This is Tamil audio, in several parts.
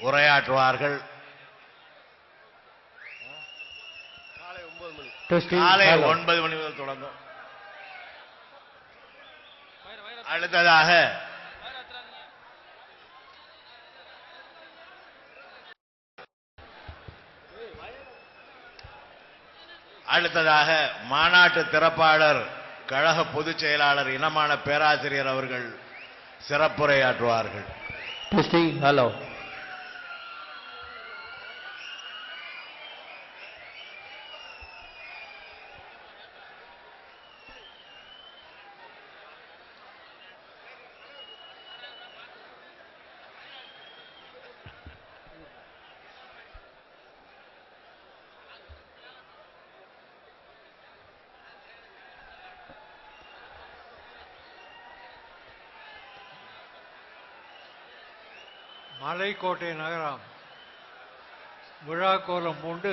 உரையாற்றுவார்கள். காலை. ஒன்பது மணி முதல் தொடங்கும் அடுத்ததாக அடுத்ததாக மாநாட்டு திறப்பாளர் கழக பொதுச் செயலாளர் இனமான பேராசிரியர் அவர்கள் சிறப்புரையாற்றுவார்கள் Testing. மலைக்கோட்டை நகரம் விழா கோலம் பூண்டு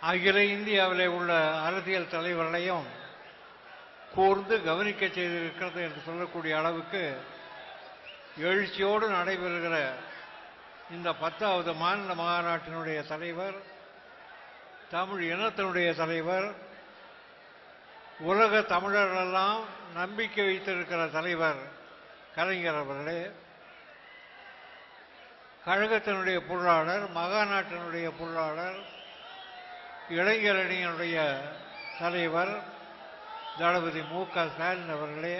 அகில இந்தியாவில் உள்ள அரசியல் தலைவர்களையும் கூர்ந்து கவனிக்க செய்திருக்கிறது என்று சொல்லக்கூடிய அளவுக்கு எழுச்சியோடு நடைபெறுகிற இந்த பத்தாவது மாநில மாநாட்டினுடைய தலைவர் தமிழ் இனத்தினுடைய தலைவர் உலக தமிழர்களெல்லாம் நம்பிக்கை வைத்திருக்கிற தலைவர் கலைஞர் அவர்களே. கழகத்தினுடைய பொருளாளர் மகாநாட்டினுடைய பொருளாளர் இளைஞரணியினுடைய தலைவர் தளபதி மு க ஸ்டாலின் அவர்களே.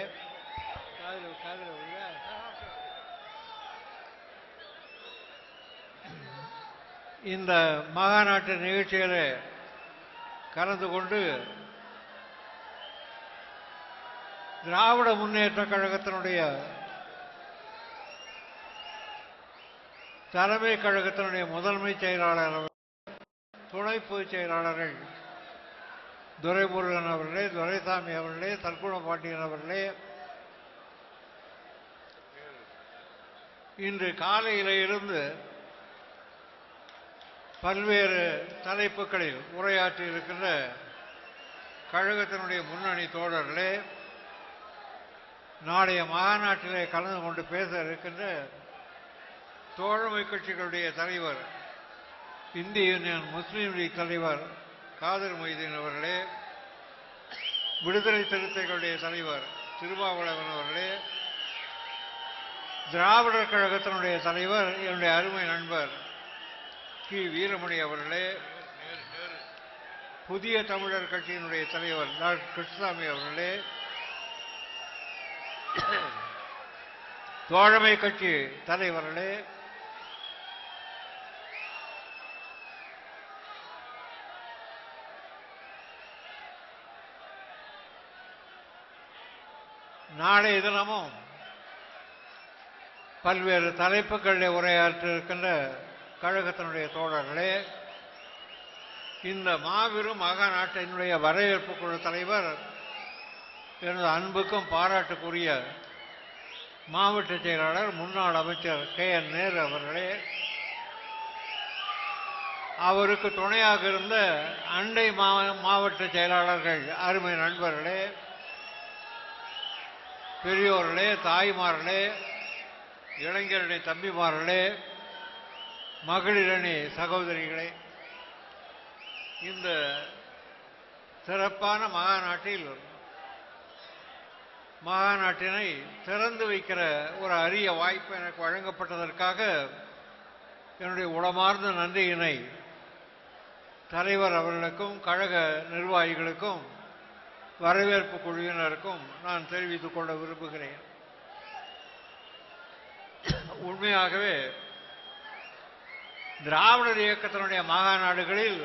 இந்த மகாநாட்டு நிகழ்ச்சியில் கலந்து கொண்டு திராவிட முன்னேற்ற கழகத்தினுடைய தலைமை கழகத்தினுடைய முதன்மை செயலாளர் அவர், துணை பொதுச் செயலாளர்கள் துரைமுருகன் அவர்களே துரைசாமி அவர்களே தற்குண பாண்டியன் அவர்களே. இன்று காலையில இருந்து பல்வேறு தலைப்புகளில் உரையாற்றி இருக்கின்ற கழகத்தினுடைய முன்னணி தோழர்களே நாளைய மாநாட்டிலே கலந்து கொண்டு பேச இருக்கின்ற தோழமை கட்சிகளுடைய தலைவர் இந்திய யூனியன் முஸ்லீம் லீக் தலைவர் காதர் மொய்தீன் அவர்களே விடுதலை சிறுத்தைகளுடைய தலைவர் திருமாவளவன் அவர்களே திராவிடர் கழகத்தினுடைய தலைவர் என்னுடைய அருமை நண்பர் கி. வீரமணி அவர்களே புதிய தமிழர் கட்சியினுடைய தலைவர் டாக்டர் கிருஷ்ணசாமி அவர்களே தோழமை கட்சி தலைவர்களே நாளைய தினமும் பல்வேறு தலைப்புகளில் உரையாற்ற இருக்கின்ற கழகத்தினுடைய தோழர்களே இந்த மாபெரும் மகாநாட்டினுடைய வரவேற்பு குழு தலைவர் எனது அன்புக்கும் பாராட்டுக்குரிய மாவட்ட செயலாளர் முன்னாள் அமைச்சர் கே. என். நேரு அவர்களே அவருக்கு துணையாக இருந்த அண்டை மாவட்ட செயலாளர்கள் அருமை நண்பர்களே பெரியோர்களே தாய்மார்களே இளைஞரணி தம்பிமார்களே மகளிரணி சகோதரிகளே இந்த சிறப்பான மகாநாட்டில் மகாநாட்டினை திறந்து வைக்கிற ஒரு அரிய வாய்ப்பு எனக்கு வழங்கப்பட்டதற்காக என்னுடைய உளமார்ந்த நன்றியினை தலைவர் அவர்களுக்கும் கழக நிர்வாகிகளுக்கும் வரவேற்பு குழுவினருக்கும் நான் தெரிவித்துக் கொள்ள விரும்புகிறேன். உண்மையாகவே திராவிடர் இயக்கத்தினுடைய மகாநாடுகளில்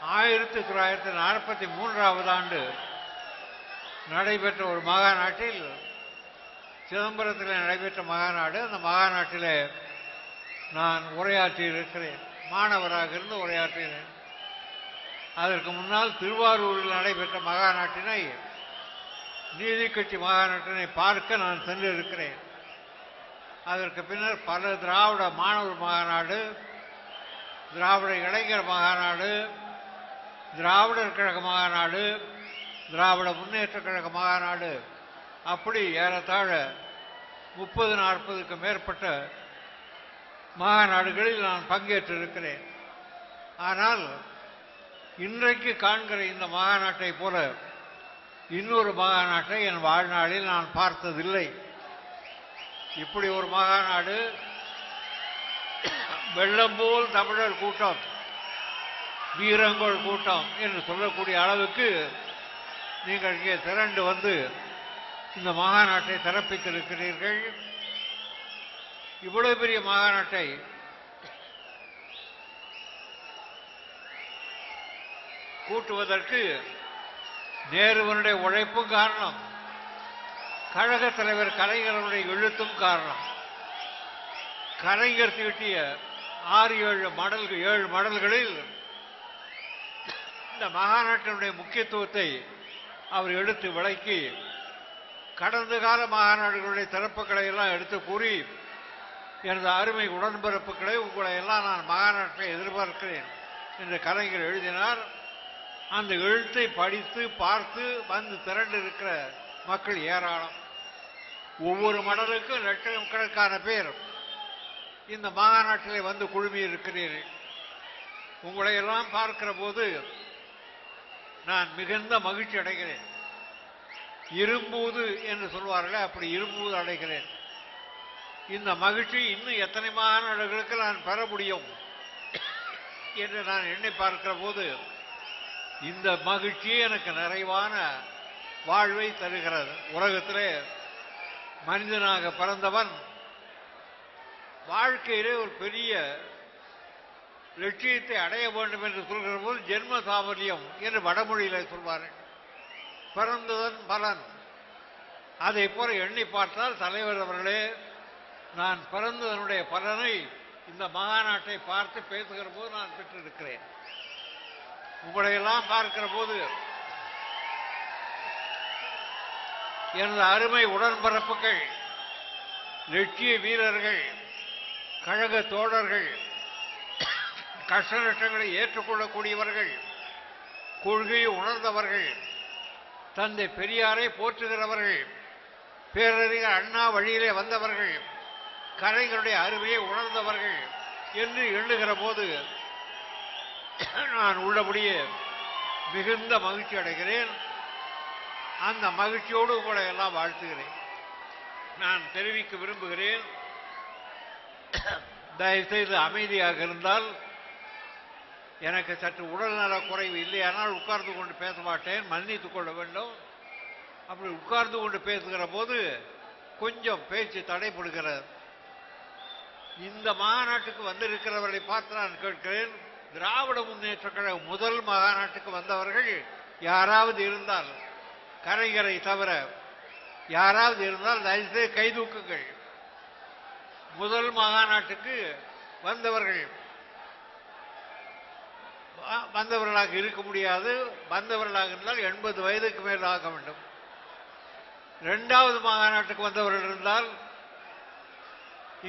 ஆயிரத்தி தொள்ளாயிரத்தி நாற்பத்தி மூன்றாவது ஆண்டு நடைபெற்ற ஒரு மாகாநாட்டில் சிதம்பரத்தில் நடைபெற்ற மகாநாடு அந்த மகாநாட்டில் நான் உரையாற்றி இருக்கிறேன் மாணவராக இருந்து உரையாற்றினேன். அதற்கு முன்னால் திருவாரூரில் நடைபெற்ற மகாநாட்டினை நீதி கட்சி மகாநாட்டினை பார்க்க நான் சென்றிருக்கிறேன். அதற்கு பின்னர் பல திராவிட மாணவர் மாநாடு திராவிட இளைஞர் மாநாடு திராவிடர் கழக மாநாடு திராவிட முன்னேற்ற கழக மாநாடு அப்படி ஏறத்தாழ முப்பது நாற்பதுக்கு மேற்பட்ட மாநாடுகளில் நான் பங்கேற்றிருக்கிறேன். ஆனால் இன்றைக்கு காண்கிற இந்த மாநாட்டை போல இன்னொரு மாகாநாட்டை என் வாழ்நாளில் நான் பார்த்ததில்லை. இப்படி ஒரு மாநாடு வெள்ளம் போல் தமிழர் கூட்டம் வீரங்கோள் கூட்டம் என்று சொல்லக்கூடிய அளவுக்கு நீங்கள் இங்கே திரண்டு வந்து இந்த மாநாட்டை சிறப்பித்திருக்கிறீர்கள் இவ்வளவு பெரிய மாகாநாட்டை கூட்டுவதற்கு நேருவனுடைய உழைப்பும் காரணம். கழக தலைவர் கலைஞர்களுடைய எழுத்தும் காரணம். கலைஞர் தீட்டிய ஆறு ஏழு மடல்கள் ஏழு மடல்களில் இந்த மகாநாட்டினுடைய முக்கியத்துவத்தை அவர் எடுத்து விளக்கி கடந்த கால மாநாடுகளுடைய திறப்புகளை எல்லாம் எடுத்து கூறி எனது அருமை உடன்பிறப்புகளை உங்களை எல்லாம் நான் மகாநாட்டை எதிர்பார்க்கிறேன் என்று கலைஞர் எழுதினார். அந்த எழுத்தை படித்து பார்த்து வந்து திரண்டு இருக்கிற மக்கள் ஏராளம். ஒவ்வொரு மடலுக்கும் லட்சம் கணக்கான பேர். இந்த மாநாட்டிலே வந்து குழுமி இருக்கிறீர்கள் உங்களை எல்லாம் பார்க்கிற போது நான் மிகுந்த மகிழ்ச்சி அடைகிறேன். இரும்பூது என்று சொல்வார்களே அப்படி இரும்பூது அடைகிறேன். இந்த மகிழ்ச்சி இன்னும் எத்தனை மாநாடுகளுக்கு நான் பெற முடியும்? என்று நான் எண்ணி பார்க்கிற போது இந்த மகிழ்ச்சியே எனக்கு நிறைவான வாழ்வை தருகிறது. உலகத்திலே மனிதனாக பிறந்தவன் வாழ்க்கையிலே ஒரு பெரிய லட்சியத்தை அடைய வேண்டும் என்று சொல்கிற போது ஜென்ம சாமர்யம் என்று வடமொழியில் சொல்வார்கள் பிறந்ததன் பலன். அதை போல எண்ணி பார்த்தால் தலைவர் அவர்களே நான் பிறந்ததனுடைய பலனை இந்த மகாநாட்டை பார்த்து பேசுகிற போது நான் பெற்றிருக்கிறேன். உங்களையெல்லாம் பார்க்கிற போது எனது அருமை உடன்பரப்புகள் லட்சிய வீரர்கள் கழக தோழர்கள் கஷ்ட நஷ்டங்களை ஏற்றுக்கொள்ளக்கூடியவர்கள் கொள்கையை உணர்ந்தவர்கள் தந்தை பெரியாரை போற்றுகிறவர்கள் பேரறிஞர் அண்ணா வழியிலே வந்தவர்கள் கலைஞருடைய அருமையை உணர்ந்தவர்கள் என்று எண்ணுகிற போது நான் உள்ளபடியே மிகுந்த மகிழ்ச்சி அடைகிறேன். அந்த மகிழ்ச்சியோடு உங்களை எல்லாம் வாழ்த்துகிறேன். நான் தெரிவிக்க விரும்புகிறேன். தயவுசெய்து அமைதியாக இருந்தால் எனக்கு சற்று உடல்நல குறைவு இல்லையானால் உட்கார்ந்து கொண்டு பேச மாட்டேன். மன்னித்து கொள்ள வேண்டும். அப்படி உட்கார்ந்து கொண்டு பேசுகிற போது கொஞ்சம் பேச்சு தடைப்படுகிறது இந்த மாநாட்டுக்கு வந்திருக்கிறவர்களை பார்த்து நான் கேட்கிறேன். திராவிட முன்னேற்ற கழக முதல் மாநாட்டுக்கு வந்தவர்கள் யாராவது இருந்தால் கலைஞரை தவிர யாராவது இருந்தால் தயவுசெய்து கைதூக்குங்கள் முதல் மாநாட்டுக்கு வந்தவர்கள் வந்தவர்களாக இருக்க முடியாது. வந்தவர்களாக இருந்தால் எண்பது வயதுக்கு மேல் ஆக வேண்டும். இரண்டாவது மாநாட்டுக்கு வந்தவர்கள் இருந்தால்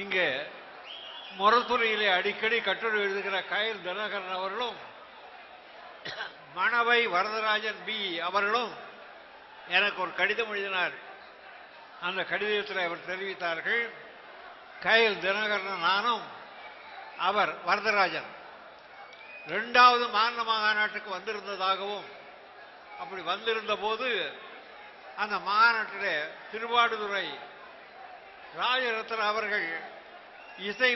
இங்கே முரத்துறையிலே அடிக்கடி கட்டுரை எழுதுகிற கயல் தினகரன் அவர்களும் மணவை வரதராஜன் பி அவர்களும் எனக்கு ஒரு கடிதம் எழுதினார். அந்த கடிதத்தில் அவர் தெரிவித்தார்கள் கயல் தினகரன் நானும் அவர் வரதராஜன். ரெண்டாவது மாநில மாநாட்டுக்கு வந்திருந்ததாகவும் அப்படி வந்திருந்த போது அந்த மாநாட்டிலே திருவாடுதுறை ராஜரத்ன அவர்கள் இசை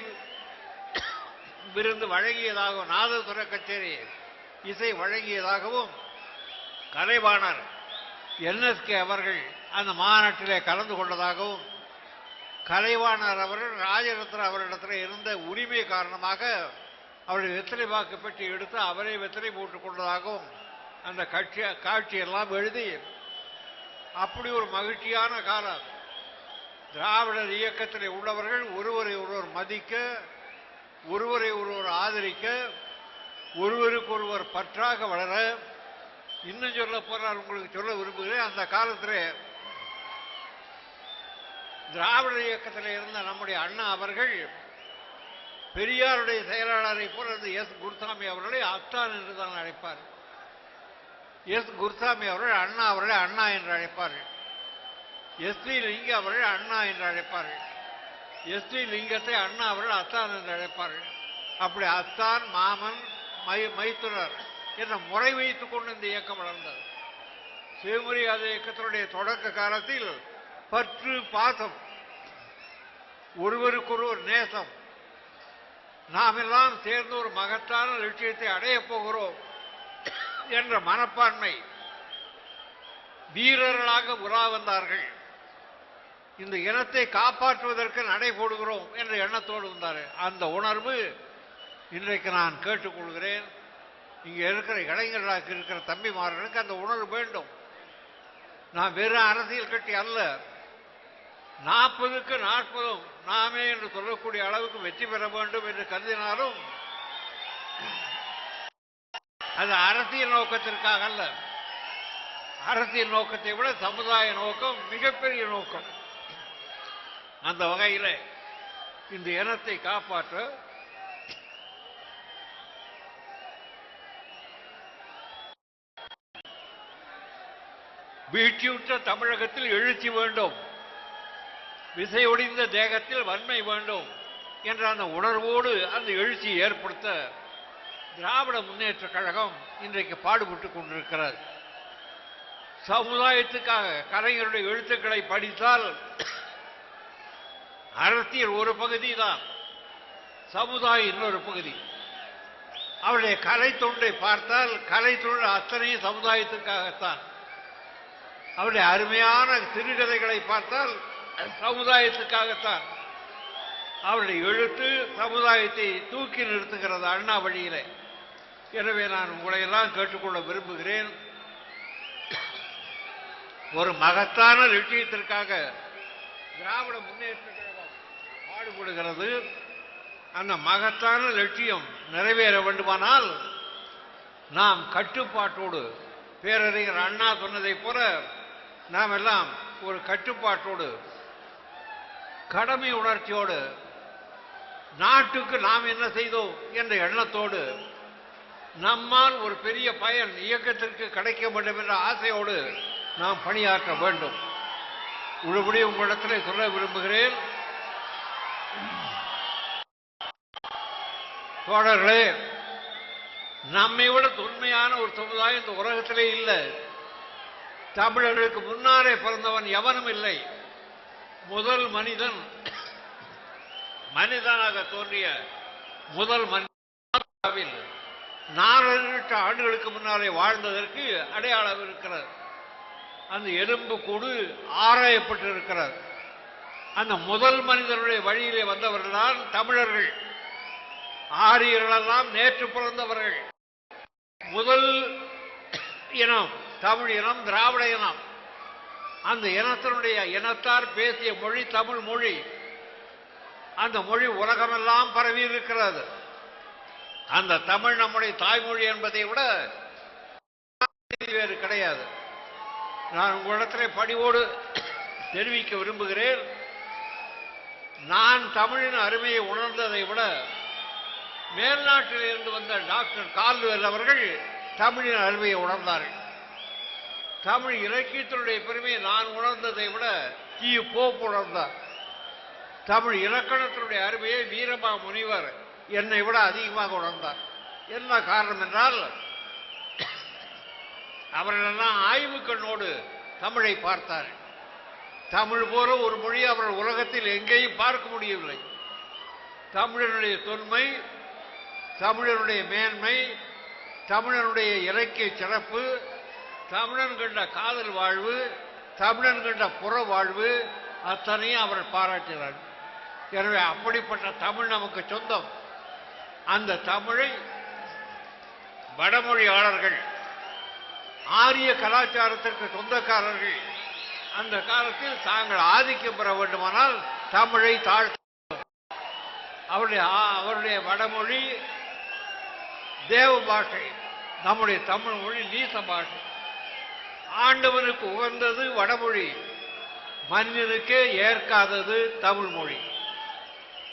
விருந்து வழங்கியதாகவும் நாதசுர கச்சேரி இசை வழங்கியதாகவும் கலைவாணர் என்எஸ்கே அவர்கள் அந்த மாநாட்டிலே கலந்து கொண்டதாகவும் கலைவாணர் அவர்கள் ராஜரத்ன அவரிடத்தில் இருந்த உரிமை காரணமாக அவருடைய வெத்தலை வாக்கு பெட்டி எடுத்து அவரே வெத்தலை போட்டுக் கொண்டதாகவும் அந்த கட்சி காட்சியெல்லாம் எழுதி அப்படி ஒரு மகிழ்ச்சியான காலம். திராவிடர் இயக்கத்தில் உள்ளவர்கள் ஒருவரை ஒருவர் மதிக்க ஒருவரை ஒருவர் ஆதரிக்க ஒருவருக்கு ஒருவர் பற்றாக வளர இன்னும் சொல்ல போறால் உங்களுக்கு சொல்ல விரும்புகிறேன் அந்த காலத்தில் திராவிட இயக்கத்தில் இருந்த நம்முடைய அண்ணா அவர்கள் பெரியாருடைய செயலாளரை போல இருந்த எஸ் குருசாமி அவர்களை அத்தான் என்று தான் அழைப்பார். எஸ் குருசாமி அவர்கள் அண்ணா அவர்களை அண்ணா என்று அழைப்பார்கள். எஸ் பி லிங்க அவர்கள் அண்ணா என்று அழைப்பார்கள். எஸ்டி லிங்கத்தை அண்ணா அவர்கள் அத்தான் என்று அழைப்பார்கள். அப்படி அத்தான் மாமன் மை மைத்துனர் என்ற முறை வைத்துக் கொண்டு இந்த இயக்கம் வளர்ந்தது சுயமரியாதை இயக்கத்தினுடைய தொடக்க காலத்தில் பற்று பாசம் ஒருவருக்கொருவர் நேசம். நாம் எல்லாம் சேர்ந்து ஒரு மகத்தான லட்சியத்தை அடையப் போகிறோம் என்ற மனப்பான்மை வீரர்களாக உலா வந்தார்கள். இந்த இனத்தை காப்பாற்றுவதற்கு நடை போடுகிறோம் என்ற எண்ணத்தோடு வந்தார். அந்த உணர்வு இன்றைக்கு நான் கேட்டுக்கொள்கிறேன். இங்கே இருக்கிற இளைஞர்களாக இருக்கிற தம்பிமார்களுக்கு அந்த உணர்வு வேண்டும். நான் வெறும் அரசியல் கட்டி அல்ல. நாற்பதுக்கு நாற்பதும் நாமே என்று சொல்லக்கூடிய அளவுக்கு வெற்றி பெற வேண்டும் என்று கருதினாலும் அது அரசியல் நோக்கத்திற்காக அல்ல. அரசியல் நோக்கத்தை விட சமுதாய நோக்கம் மிகப்பெரிய நோக்கம். அந்த வகையில் இந்த இனத்தை காப்பாற்ற வீழ்ச்சியுற்ற தமிழகத்தில் எழுச்சி வேண்டும். விசையொடிந்த தேகத்தில் வன்மை வேண்டும் என்ற அந்த உணர்வோடு அந்த எழுச்சியை ஏற்படுத்த திராவிட முன்னேற்ற கழகம் இன்றைக்கு பாடுபட்டுக் கொண்டிருக்கிறது. சமுதாயத்துக்காக கலைஞருடைய எழுத்துக்களை படித்தால் அரசியல் ஒரு பகுதி தான் சமுதாயம் இன்னொரு பகுதி. அவருடைய கலை தொண்டை பார்த்தால் கலை தொண்டு அத்தனையும் சமுதாயத்துக்காகத்தான் அவருடைய அருமையான சிறுகதைகளை பார்த்தால் சமுதாயத்துக்காகத்தான் அவருடைய எழுத்து சமுதாயத்தை தூக்கி நிறுத்துகிறது அண்ணா வழியிலே எனவே நான் உங்களையெல்லாம் கேட்டுக்கொள்ள விரும்புகிறேன். ஒரு மகத்தான லட்சியத்திற்காக திராவிட முன்னேற்ற பாடுபடுகிறது. அந்த மகத்தான லட்சியம் நிறைவேற வேண்டுமானால் நாம் கட்டுப்பாட்டோடு பேரறிஞர் அண்ணா சொன்னதைப் போல நாம் எல்லாம் ஒரு கட்டுப்பாட்டோடு கடமை உணர்ச்சியோடு நாட்டுக்கு நாம் என்ன செய்தோம் என்ற எண்ணத்தோடு நம்மால் ஒரு பெரிய பயன் இயக்கத்திற்கு கிடைக்க வேண்டும் என்ற ஆசையோடு நாம் பணியாற்ற வேண்டும். உள்ளபடி உங்களிடத்தில் சொல்ல விரும்புகிறேன் தோழர்களே நம்மை விட தொன்மையான ஒரு சமுதாயம் இந்த உலகத்திலே இல்லை. தமிழர்களுக்கு முன்னாலே பிறந்தவன் எவனும் இல்லை. முதல் மனிதன் மனிதனாக தோன்றிய முதல் மனிதன் நாலு ஆண்டுகளுக்கு முன்னாலே வாழ்ந்ததற்கு அடையாளம் இருக்கிறது. அந்த எலும்பு கூடு ஆராயப்பட்டு அந்த முதல் மனிதனுடைய வழியிலே வந்தவர்கள்தான் தமிழர்கள். ஆரியர்களெல்லாம் நேற்று பிறந்தவர்கள். முதல் இனம் தமிழ் இனம் திராவிட இனம். அந்த இனத்தினுடைய இனத்தார் பேசிய மொழி தமிழ் மொழி. அந்த மொழி உலகமெல்லாம் பரவி இருக்கிறது. அந்த தமிழ் நம்முடைய தாய்மொழி என்பதை விட வேறு கிடையாது. நான் உங்களிடத்தில் பணிவோடு தெரிவிக்க விரும்புகிறேன். நான் தமிழின் அருமையை உணர்ந்ததை விட மேல்நாட்டில் இருந்து வந்த டாக்டர் கால்வெல் அவர்கள் தமிழின் அருமையை உணர்ந்தார்கள். தமிழ் இலக்கியத்தினுடைய பெருமையை நான் உணர்ந்ததை விட ஈ போப் உணர்ந்தார். தமிழ் இலக்கணத்தினுடைய அருமையை வீரமா முனிவர் என்னை விட அதிகமாக உணர்ந்தார். என்ன காரணம் என்றால் அவர்களெல்லாம் ஆய்வு கண்ணோடு தமிழை பார்த்தார் தமிழ் போல ஒரு மொழி அவர்கள் உலகத்தில் எங்கேயும் பார்க்க முடியவில்லை. தமிழனுடைய தொன்மை தமிழனுடைய மேன்மை தமிழனுடைய இலக்கிய சிறப்பு தமிழன் கண்ட காதல் வாழ்வு தமிழன் கண்ட புற வாழ்வு அத்தனையும் அவர் பாராட்டினார் எனவே அப்படிப்பட்ட தமிழ் நமக்கு சொந்தம். அந்த தமிழை வடமொழியாளர்கள் ஆரிய கலாச்சாரத்திற்கு சொந்தக்காரர்கள் அந்த காலத்தில் தாங்கள் ஆதிக்கம் பெற வேண்டுமானால் தமிழை தாழ்த்த அவருடைய அவருடைய வடமொழி தேவ பாஷை நம்முடைய தமிழ் மொழி நீச பாஷை. ஆண்டவனுக்கு உகந்தது வடமொழி மனிதனுக்கே ஏற்காதது தமிழ் மொழி.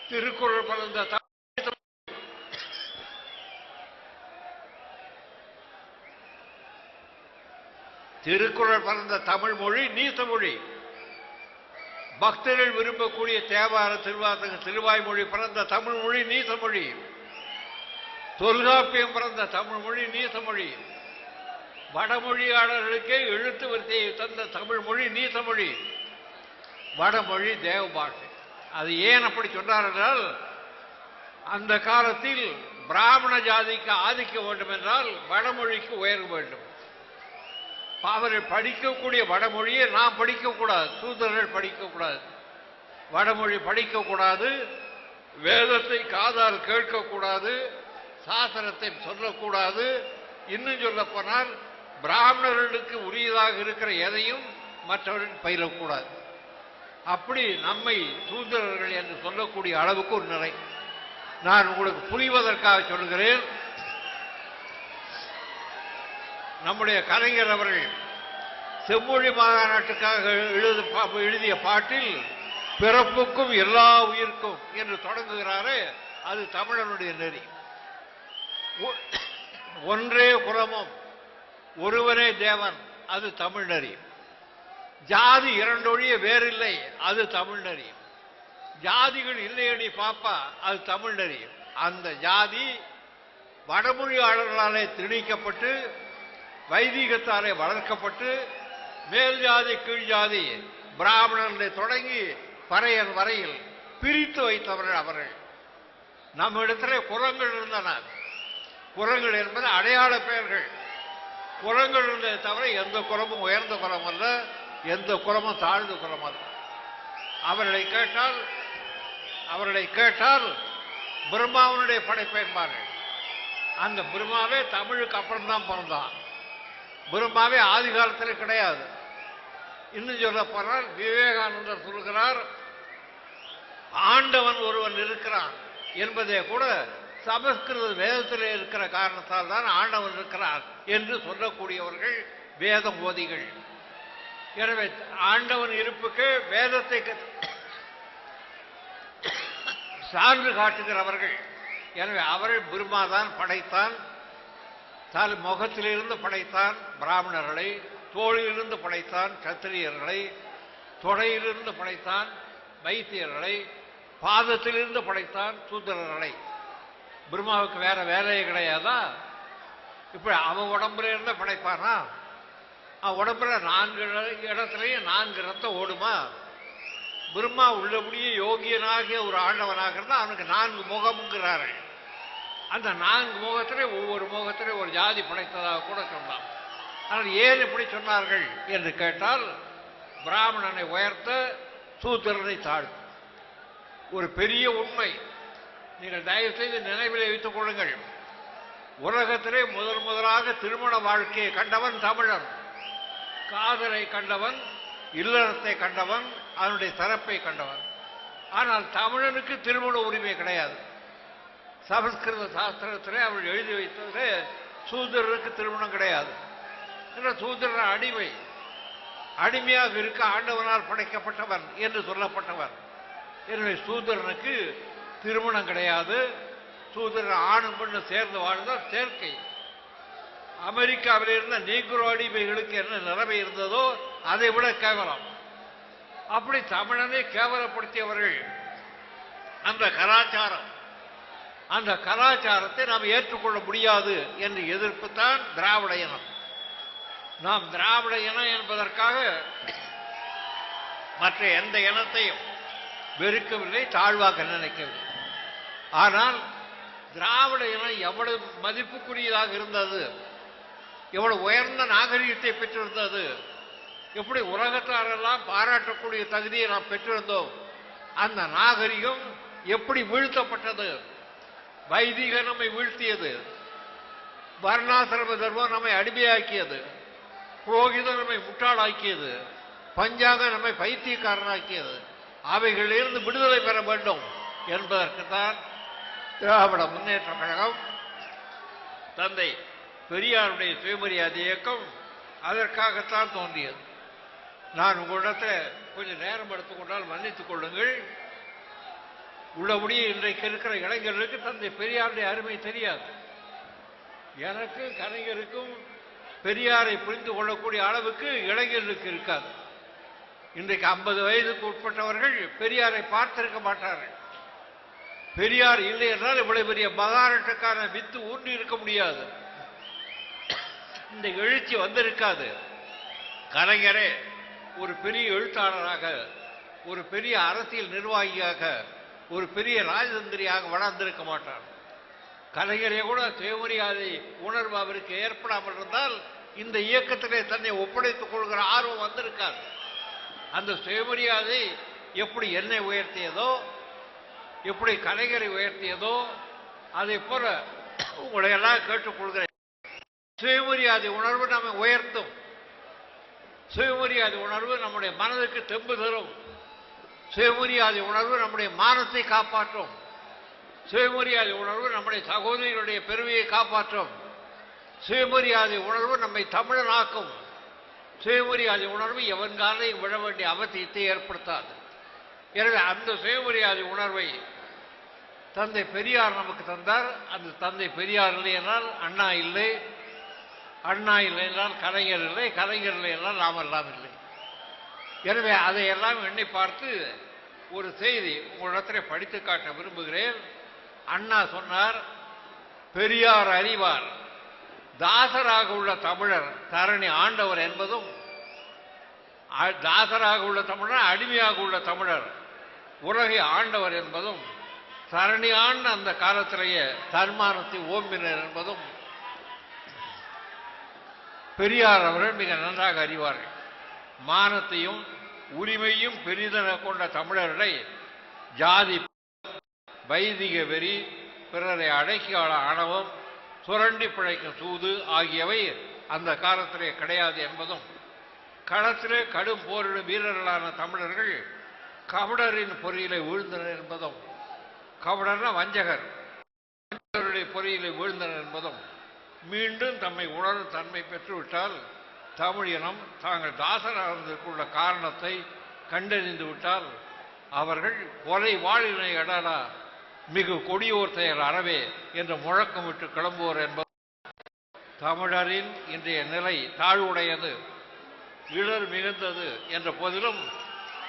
திருக்குறள் பிறந்த தமிழ் திருக்குறள் பிறந்த தமிழ் மொழி நீச மொழி. பக்தர்கள் விரும்பக்கூடிய தேவார திருவாசக திருவாய்மொழி பிறந்த தமிழ் மொழி நீசமொழி தொல்காப்பியம் பிறந்த தமிழ் மொழி நீசமொழி. வடமொழியாளர்களுக்கே எழுத்து வரிசையை தந்த தமிழ் மொழி நீசமொழி. வடமொழி தேவ பாஷை அது ஏன் அப்படி சொன்னார் என்றால் அந்த காலத்தில் பிராமண ஜாதிக்கு ஆதிக்க வேண்டும் என்றால் வடமொழிக்கு உயர வேண்டும். அவர்கள் படிக்கக்கூடிய வடமொழியை நாம் படிக்கக்கூடாது சூதர்கள் படிக்கக்கூடாது. வடமொழி படிக்கக்கூடாது வேதத்தை காதால் கேட்கக்கூடாது சாசனத்தை சொல்லக்கூடாது. இன்னும் சொல்ல போனால் பிராமணர்களுக்கு உரியதாக இருக்கிற எதையும் மற்றவர்கள் பயிலக்கூடாது. அப்படி நம்மை சூத்திரர்கள் என்று சொல்லக்கூடிய அளவுக்கு ஒரு நிலை. நான் உங்களுக்கு புரிவதற்காக சொல்கிறேன். நம்முடைய கலைஞர் அவர்கள் செம்மொழி மாநாட்டுக்காக எழுது எழுதிய பாட்டில் பிறப்புக்கும் எல்லா உயிர்க்கும் என்று தொடங்குகிறாரே அது தமிழனுடைய நெறி. ஒன்றே குலமும் ஒருவரே தேவன் அது தமிழ் நெறி ஜாதி இரண்டொழிய வேறில்லை அது தமிழ் நெறி ஜாதிகள் இல்லையடி பாப்பா அது தமிழ் நெறி அந்த ஜாதி வடமொழியாளர்களாலே திணிக்கப்பட்டு வைதீகத்தாலே வளர்க்கப்பட்டு மேல் ஜாதி கீழ் ஜாதி பிராமணர்களை தொடங்கி பறையன் வரையில் பிரித்து வைத்தவர்கள் அவர்கள். நம்ம இடத்துல குரங்கள் இருந்தன. குரங்கள் என்பது அடையாள பெயர்கள். குரங்கள் தவிர எந்த குரமும் உயர்ந்த குரம் அல்ல எந்த குரமும் தாழ்ந்த குரம் அல்ல. அவர்களை கேட்டால் அவர்களை கேட்டால் பிரம்மாவனுடைய படைப்பு என்பார்கள் அந்த பிரம்மாவே தமிழுக்கு அப்புறம் தான் பிறந்தான். பிரம்மாவே ஆதி காலத்தில் கிடையாது. இன்னும் சொல்ல போனால் விவேகானந்தர் சொல்கிறார் ஆண்டவன் ஒருவன் இருக்கிறான் என்பதே கூட சமஸ்கிருத வேதத்தில் இருக்கிற காரணத்தால் தான் ஆண்டவன் இருக்கிறார் என்று சொல்லக்கூடியவர்கள் வேத போதிகள் எனவே ஆண்டவன் இருப்புக்கு வேதத்தை சான்று காட்டுகிறவர்கள் எனவே அவர்கள் பிரம்மா தான் படைத்தான் தால் முகத்திலிருந்து படைத்தான் பிராமணர்களை தோளிலிருந்து படைத்தான் சத்திரியர்களை தொடையிலிருந்து படைத்தான் வைத்தியர்களை பாதத்திலிருந்து படைத்தான் சூத்திரர்களை பிரம்மாவுக்கு வேற வேலையே கிடையாதா? இப்படி அவன் உடம்புல இருந்த படைப்பானா அவன் உடம்புல நான்கு இடத்துலையும் நான்கு ரத்தம் ஓடுமா? பிரம்மா உள்ளபடியே யோகியனாகிய ஒரு ஆண்டவனாக இருந்தால் அவனுக்கு நான்கு முகமுங்கிறாரு. அந்த நான்கு முகத்திலே ஒவ்வொரு முகத்திலே ஒரு ஜாதி படைத்ததாக கூட சொன்னான். ஆனால் ஏன் இப்படி சொன்னார்கள் என்று கேட்டால் பிராமணனை உயர்த்த சூத்திரனை தாழ்த்து. ஒரு பெரிய உண்மை. நீங்கள் தயவு செய்து நினைவிலே வைத்துக் கொள்ளுங்கள். உலகத்திலே முதல் முதலாக திருமண வாழ்க்கையை கண்டவன் தமிழன். காதலை கண்டவன் இல்லறத்தை கண்டவன் அதனுடைய தரப்பை கண்டவன். ஆனால் தமிழனுக்கு திருமண உரிமை கிடையாது. சமஸ்கிருத சாஸ்திரத்திலே அவள் எழுதி வைத்தது சூதரனுக்கு திருமணம் கிடையாது. சூதரன் அடிமை. அடிமையாக இருக்க ஆண்டவனால் படைக்கப்பட்டவன் என்று சொல்லப்பட்டவன். எனவே சூதரனுக்கு திருமணம் கிடையாது. சூத்திரன் ஆணும் பெண்ணு சேர்ந்து வாழ்ந்தால் சேர்க்கை. அமெரிக்காவில் இருந்த நீக்குரோ அடிமைகளுக்கு என்ன நிலைமை இருந்ததோ அதை விட கேவலம். அப்படி தமிழனை கேவலப்படுத்தியவர்கள் அந்த கலாச்சாரம். அந்த கலாச்சாரத்தை நாம் ஏற்றுக்கொள்ள முடியாது என்று எதிர்ப்புத்தான் திராவிட இனம். நாம் திராவிட இனம் என்பதற்காக மற்ற எந்த இனத்தையும் வெறுக்கவில்லை தாழ்வாக நினைக்கவில்லை. ஆனால் திராவிட இனம் எவ்வளவு மதிப்புக்குரியதாக இருந்தது எவ்வளவு உயர்ந்த நாகரிகத்தை பெற்றிருந்தது எப்படி உலகத்தாரெல்லாம் பாராட்டக்கூடிய தகுதியை நாம் பெற்றிருந்தோம் அந்த நாகரிகம் எப்படி வீழ்த்தப்பட்டது வைதிக நம்மை வீழ்த்தியது வர்ணாசிரம தர்மம் நம்மை அடிமையாக்கியது புரோகிதம் நம்மை முட்டாளாக்கியது பஞ்சாங்க நம்மை பைத்தியக்காரனாக்கியது அவைகளிலிருந்து விடுதலை பெற வேண்டும் என்பதற்குத்தான் திராவிட முன்னேற்ற கழகம் தந்தை பெரியாருடைய சுயமரியாதை இயக்கம் அதற்காகத்தான் தோன்றியது. நான் உங்களிடத்தில் கொஞ்சம் நேரம் எடுத்துக்கொண்டால் மன்னித்துக் கொள்ளுங்கள். உள்ளபடியே இன்றைக்கு இருக்கிற இளைஞர்களுக்கு தந்தை பெரியாருடைய அருமை தெரியாது. எனக்கு கலைஞருக்கும் பெரியாரை புரிந்து கொள்ளக்கூடிய அளவுக்கு இளைஞர்களுக்கு இருக்காது. இன்றைக்கு ஐம்பது வயதுக்கு உட்பட்டவர்கள் பெரியாரை பார்த்திருக்க மாட்டார்கள். பெரியார் இல்லை என்றால் இவ்வளவு பெரிய மகாராஷ்டிரக்கான வித்து ஊன்றி இருக்க முடியாது. இந்த எழுச்சி வந்திருக்காது. கலைஞரே ஒரு பெரிய எழுத்தாளராக ஒரு பெரிய அரசியல் நிர்வாகியாக ஒரு பெரிய ராஜதந்திரியாக வளர்ந்திருக்க மாட்டார். கலைஞரே கூட சுயமரியாதை உணர்வு அவருக்கு ஏற்படாமல் இருந்தால் இந்த இயக்கத்திலே தன்னை ஒப்படைத்துக் கொள்கிற ஆர்வம் வந்திருக்காது. அந்த சுயமரியாதை எப்படி என்னை உயர்த்தியதோ எப்படி கலைஞரை உயர்த்தியதோ அதை போல உங்களை எல்லாம் கேட்டுக்கொள்கிறேன் சுயமரியாதை உணர்வு நம்மை உயர்த்தும். சுயமரியாதை உணர்வு நம்முடைய மனதுக்கு தெம்பு தரும். சுயமரியாதை உணர்வு நம்முடைய மானத்தை காப்பாற்றும். சுயமரியாதை உணர்வு நம்முடைய சகோதரிகளுடைய பெருமையை காப்பாற்றும். சுயமரியாதை உணர்வு நம்மை தமிழனாக்கும். சுயமரியாதை உணர்வு எவன் காலையும் விழ வேண்டிய அவசியத்தை ஏற்படுத்தாது. எனவே அந்த சுயமரியாதை உணர்வை தந்தை பெரியார் நமக்கு தந்தார். அந்த தந்தை பெரியார் இல்லை என்றால் அண்ணா இல்லை. அண்ணா இல்லை என்றால் கலைஞர் இல்லை. கலைஞர் இல்லை என்றால் நாம் எல்லாம் இல்லை. எனவே அதையெல்லாம் எண்ணி பார்த்து ஒரு செய்தி உங்களிடத்தில் படித்து காட்ட விரும்புகிறேன். அண்ணா சொன்னார் பெரியார் அறிவார். தாசராக உள்ள தமிழர் தரணி ஆண்டவர் என்பதும் தாசராக உள்ள தமிழர் அடிமையாக உள்ள தமிழர் உலகை ஆண்டவர் என்பதும் தரணி அந்த காலத்திலேயே தன்மானத்தை ஓம்பினர் என்பதும் பெரியார் அவர்கள் மிக நன்றாக அறிவார்கள். மானத்தையும் உரிமையும் பெரிதென கொண்ட தமிழர்களை ஜாதி வைதிக வெறி பிறரை அடக்கியாள ஆணவம் சுரண்டி பிழைக்கும் சூது ஆகியவை அந்த காலத்திலே கிடையாது என்பதும் களத்திலே கடும் போரிடும் வீரர்களான தமிழர்கள் கபடரின் பொறியிலே வீழ்ந்தனர் என்பதும் கபடர்னா வஞ்சகர். வஞ்சகருடைய பொறியிலே வீழ்ந்தனர் என்பதும் மீண்டும் தம்மை உணரும் தன்மை பெற்றுவிட்டால் தமிழ் இனம் தாங்கள் தாசராகிறதுக்குள்ள காரணத்தை கண்டறிந்து விட்டால் அவர்கள் கொலை வாழினை எடலா மிகு கொடியோர் செயல் அறவே என்று முழக்கமிட்டு கிளம்புவோர் என்பது தமிழரின் இன்றைய நிலை தாழ்வுடையது இழர் மிகுந்தது என்ற போதிலும்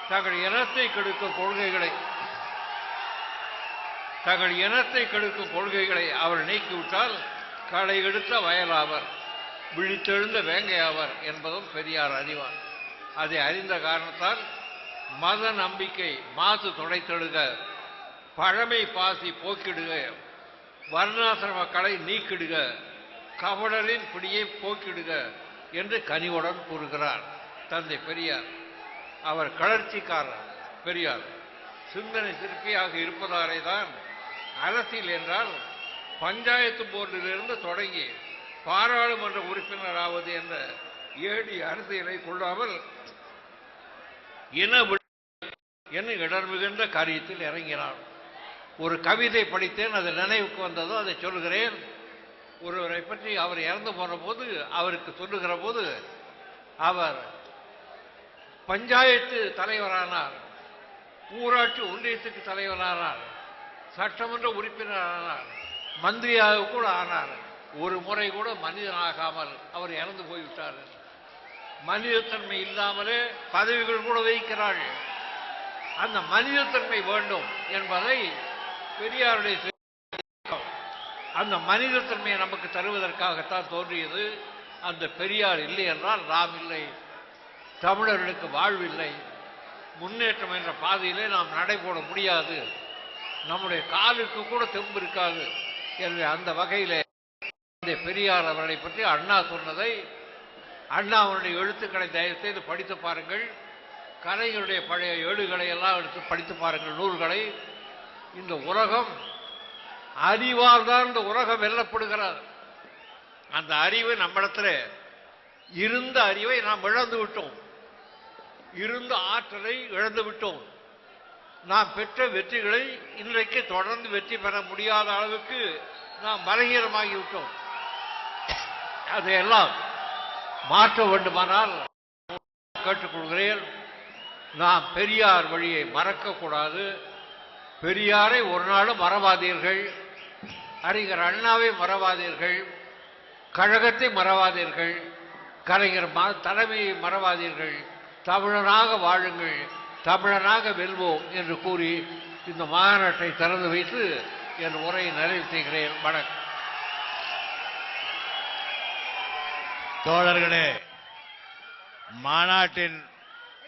தங்கள் இனத்தை கெடுக்கும் கொள்கைகளை தங்கள் இனத்தை கெடுக்கும் கொள்கைகளை அவர் நீக்கிவிட்டால் களை எடுத்த வயலாவர் விழித்தெழுந்த வேங்கையாவர் என்பதும் பெரியார் அறிவார். அதை அறிந்த காரணத்தால் மத நம்பிக்கை மாசு துடைத்தெழுக பழமை பாசி போக்கிடுக வர்ணாசிரம கலை நீக்கிடுக கவடலின் பிடியை போக்கிடுக என்று கனிவுடன் கூறுகிறார் தந்தை பெரியார். அவர் கிளர்ச்சிக்காரர் பெரியார். சிந்தனை சிற்பியாக இருப்பதாலே தான் அரசியல் என்றால் பஞ்சாயத்து போர்டிலிருந்து தொடங்கி பாராளுமன்ற உறுப்பினராவது என்ற ஏடி அரசியலை கொள்ளாமல் இன விடு- என்ன இடர் மிகுந்த காரியத்தில் இறங்கினார். ஒரு கவிதை படித்தேன் அது நினைவுக்கு வந்ததோ அதை சொல்லுகிறேன். ஒருவரை பற்றி அவர் இறந்து போன போது அவருக்கு சொல்லுகிற போது அவர் பஞ்சாயத்து தலைவரானார் ஊராட்சி ஒன்றியத்துக்கு தலைவரானார். சட்டமன்ற உறுப்பினர் ஆனார் மந்திரியாக கூட ஆனார். ஒரு முறை கூட மனிதனாகாமல் அவர் இறந்து போய்விட்டார். மனிதத்தன்மை இல்லாமலே பதவிகள் கூட வைக்கிறாள் அந்த மனிதத்தன்மை வேண்டும் என்பதை பெரியாருடைய அந்த மனிதத்தன்மையை நமக்கு தருவதற்காகத்தான் தோன்றியது. அந்த பெரியார் இல்லை என்றால் நாம் இல்லை. தமிழர்களுக்கு வாழ்வில்லை முன்னேற்றம் என்ற பாதையிலே நாம் நடைபோட முடியாது. நம்முடைய காலுக்கு கூட தெம்பு இருக்காது. எனவே அந்த வகையில் பெரியார் அவர்களை பற்றி அண்ணா சொன்னதை அண்ணா அவருடைய எழுத்துக்களை தயவு செய்து படித்து பாருங்கள். கலைஞருடைய பழைய ஏடுகளை எல்லாம் எடுத்து படித்து பாருங்கள் நூல்களை. இந்த உலகம் அறிவால் தான் இந்த உலகம் வெல்லப்படுகிறது. அந்த அறிவு நம்மிடத்தில் இருந்த அறிவை நாம் இழந்து விட்டோம். இருந்த ஆற்றலை இழந்து விட்டோம். நாம் பெற்ற வெற்றிகளை இன்றைக்கு தொடர்ந்து வெற்றி பெற முடியாத அளவுக்கு நாம் பலகீனமாகிவிட்டோம். அதையெல்லாம் மாற்ற வேண்டுமானால் கேட்டுக்கொள்கிறேன். நாம் பெரியார் வழியை மறக்கக்கூடாது. பெரியாரை ஒரு நாளும் மறவாதீர்கள். அறிஞர் அண்ணாவை மறவாதீர்கள். கழகத்தை மறவாதீர்கள். கலைஞர் ம தலைமையை மறவாதீர்கள். தமிழனாக வாழுங்கள். தமிழனாக வெல்வோம் என்று கூறி இந்த மாநாட்டை திறந்து வைத்து என் உரையை நிறைவு செய்கிறேன். வணக்கம். தோழர்களே மாநாட்டின்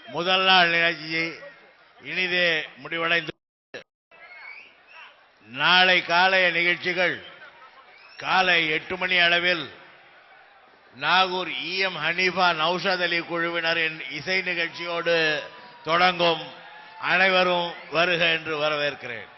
முதல் நாள் நிகழ்ச்சி இனிதே முடிவடைந்து நாளை காலைய நிகழ்ச்சிகள் காலை எட்டு மணி அளவில் நாகூர் இஎம் ஹனீஃபா நௌஷாத் அலி குழுவினரின் இசை நிகழ்ச்சியோடு தொடங்கும். அனைவரும் வருக என்று வரவேற்கிறேன்.